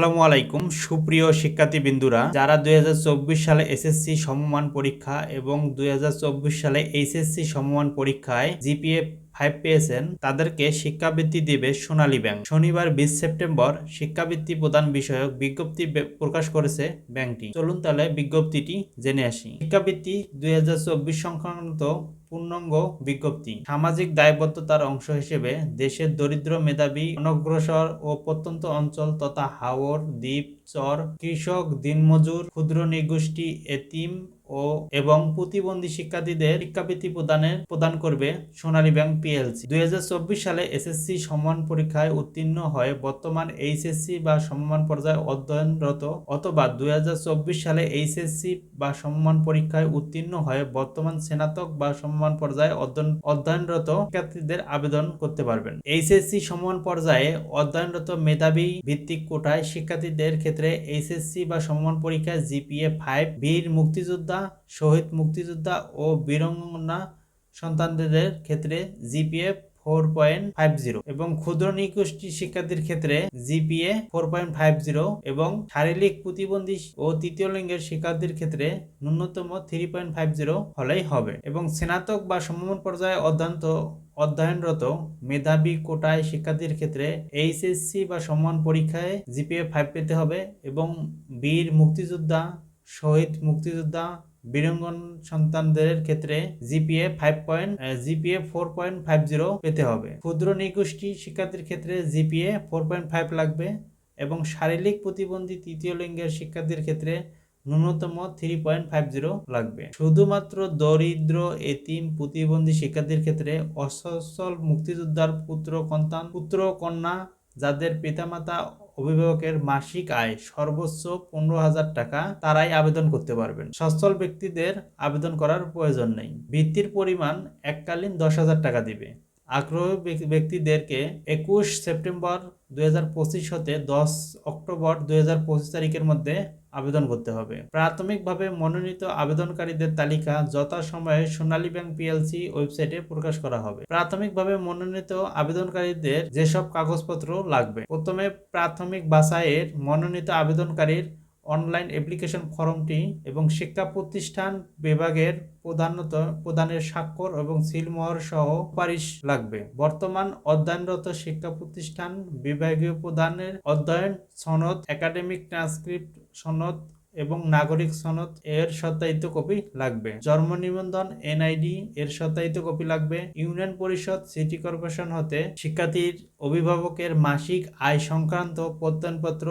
আসসালামু আলাইকুম, সুপ্রিয় শিক্ষার্থী বিন্দুরা যারা দুই সালে এসএসসি সমমান পরীক্ষা এবং দুই সালে এইচএসসি সমমান পরীক্ষায় জিপিএ ফাইভ পেয়েছেন, তাদেরকে শিক্ষাবৃত্তি দেবে সোনালী ব্যাংক। শনিবার বিশ সেপ্টেম্বর শিক্ষাবৃত্তি প্রদান বিষয়ক বিজ্ঞপ্তি প্রকাশ করেছে ব্যাংকটি। চলুন তাহলে বিজ্ঞপ্তিটি জেনে আসি। শিক্ষাবৃত্তি দুই হাজার চব্বিশ সংক্রান্ত পূর্ণাঙ্গ বিজ্ঞপ্তি। সামাজিক দায়বদ্ধতার অংশ হিসেবে দেশের দরিদ্র মেধাবী, অনগ্রসর ও প্রত্যন্ত অঞ্চল তথা হাওর, দ্বীপ, চর, কৃষক, দিনমজুর, ক্ষুদ্র নিগোষ্ঠী, এতিম ও এবং প্রতিবন্ধী শিক্ষার্থীদের শিক্ষাবৃত্তি প্রদানের, প্রদান করবে সোনালী ব্যাংক পিএলসি। দুই হাজার চব্বিশ সালে এসএসসি সমান পরীক্ষায় উত্তীর্ণ হয়ে বর্তমান এইচএসসি বা সম্মান পর্যায়ে অধ্যয়নরত অথবা দুই হাজার চব্বিশ সালে এইচএসসি বা সম্মান পরীক্ষায় উত্তীর্ণ হয়ে বর্তমান স্নাতক বা সমমান পর্যায়ে অধ্যয়ন অধ্যয়নরত শিক্ষার্থীদের আবেদন করতে পারবেন। এইচএসসি সমমান পর্যায়ে অধ্যয়নরত মেধাবী ভিত্তিক কোটায় শিক্ষার্থীদের ক্ষেত্রে এইচএসসি বা সমমান পরীক্ষায় জিপিএ ফাইভ, বীর মুক্তিযোদ্ধা, শহীদ মুক্তিযোদ্ধা ও বীরঙ্গনা সন্তানদের ক্ষেত্রে GPA four point five zero এবং ক্ষুদ্র নিগোষ্ঠী শিক্ষার্থীর ক্ষেত্রে GPA four point five zero এবং শারীরিক প্রতিবন্ধী ও তৃতীয় লিঙ্গের শিক্ষার্থীর ক্ষেত্রে ন্যূনতম থ্রি পয়েন্ট ফাইভ জিরো হলেই হবে এবং স্নাতক বা সমমান পর্যায়ে অধ্যয়নত অধ্যয়নরত মেধাবী কোটায় শিক্ষার্থীর ক্ষেত্রে এইচএসসি বা সমান পরীক্ষায় জিপিএ ফাইভ পেতে হবে এবং বীর মুক্তিযোদ্ধা, শহীদ মুক্তিযোদ্ধা বীরঙ্গন সন্তানদের ক্ষেত্রে GPA five point GPA four point five zero পেতে হবে। ক্ষুদ্র নিগোষ্ঠী শিক্ষার্থীর ক্ষেত্রে জিপিএ ফোর পয়েন্ট ফাইভ লাগবে এবং শারীরিক প্রতিবন্ধী তৃতীয় লিঙ্গের শিক্ষার্থীর ক্ষেত্রে ন্যূনতম থ্রি পয়েন্ট ফাইভ জিরো লাগবে। শুধুমাত্র দরিদ্র, এতিম প্রতিবন্ধী শিক্ষার্থীর ক্ষেত্রে অসচ্ছল মুক্তিযোদ্ধার পুত্র, সন্তান, পুত্র, কন্যা যাদের পিতামাতা অভিভাবকের মাসিক আয় সর্বোচ্চ পনেরো হাজার টাকা, তারাই আবেদন করতে পারবেন। সচ্ছল ব্যক্তিদের আবেদন করার প্রয়োজন নেই। বৃত্তির পরিমাণ এককালীন দশ হাজার টাকা দিবে। আগ্রহী ব্যক্তি- ব্যক্তিদেরকে একুশ সেপ্টেম্বর দুই হতে দশ অক্টোবর দুই হাজার পঁচিশ তারিখের মধ্যে আবেদন করতে হবে। প্রাথমিকভাবে মনোনীত আবেদনকারীদের তালিকা যথাসময়ে সোনালী ব্যাংক পিএলসি ওয়েবসাইটে প্রকাশ করা হবে। প্রাথমিকভাবে মনোনীত আবেদনকারীদের যেসব কাগজপত্র লাগবে, প্রথমে প্রাথমিক বাছাইয়ের মনোনীত আবেদনকারীর অনলাইন অ্যাপ্লিকেশন ফর্মটি এবং শিক্ষা প্রতিষ্ঠান বিভাগের প্রধানত প্রদানের স্বাক্ষর এবং সিলমোহর সহ সুপারিশ লাগবে। বর্তমান অধ্যয়নরত শিক্ষা প্রতিষ্ঠান বিভাগীয় প্রদানের অধ্যয়ন সনদ, একাডেমিক ট্রান্সক্রিপ্ট সনদ এবং নাগরিক সনদ এর সত্যায়িত কপি লাগবে। জন্ম নিবন্ধন, এনআইডি এর সত্যায়িত কপি লাগবে। ইউনিয়ন পরিষদ, সিটি কর্পোরেশন হতে শিক্ষার্থীর অভিভাবকের মাসিক আয় সংক্রান্ত প্রত্যয়নপত্র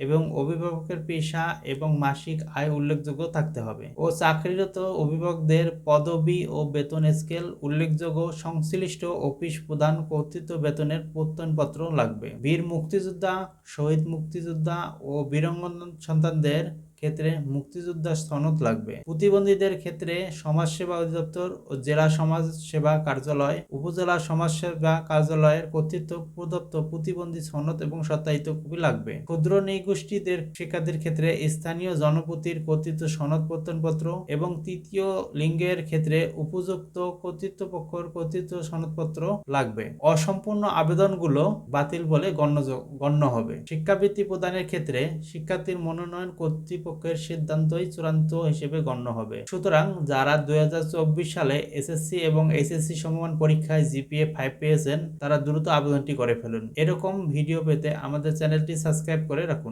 এবং অভিভাবকের পেশা এবং মাসিক আয় উল্লেখযোগ্য থাকতে হবে। ও চাকরিরত অভিভাবকদের পদবি ও বেতন স্কেল উল্লেখযোগ্য সংশ্লিষ্ট অফিস প্রদান কর্তৃত্ব বেতনের প্রত্যয়নপত্র লাগবে। বীর মুক্তিযোদ্ধা, শহীদ মুক্তিযোদ্ধা ও বীরঙ্গন সন্তানদের ক্ষেত্রে মুক্তিযোদ্ধা সনদ লাগবে। প্রতিবন্ধীদের ক্ষেত্রে সমাজসেবা অধিদপ্তর ও জেলা সমাজ সেবা কার্যালয়, উপজেলা সমাজসেবা কার্যালয়ের কর্তৃত্ব প্রদত্ত প্রতিবন্ধী সনদ এবং সত্যায়িত কপি লাগবে। ক্ষুদ্র নিগোষ্ঠীদের শিক্ষার্থীর ক্ষেত্রে স্থানীয় জনপতির কর্তৃত্ব সনদ প্রত্যয়নপত্র এবং তৃতীয় লিঙ্গের ক্ষেত্রে উপযুক্ত কর্তৃত্বপক্ষের কর্তৃত্ব সনদপত্র লাগবে। অসম্পূর্ণ আবেদনগুলো বাতিল বলে গণ্য গণ্য হবে। শিক্ষাবৃত্তি প্রদানের ক্ষেত্রে শিক্ষার্থীর মনোনয়ন কর্তৃপক্ষের সিদ্ধান্তই চূড়ান্ত হিসেবে গণ্য হবে। সুতরাং যারা দুই হাজার চব্বিশ সালে এসএসসি এবং এসএসসি সমমান পরীক্ষায় জিপিএ ফাইভ পেয়েছেন, তারা দ্রুত আবেদনটি করে ফেলুন। এরকম ভিডিও পেতে আমাদের চ্যানেলটি সাবস্ক্রাইব করে রাখুন।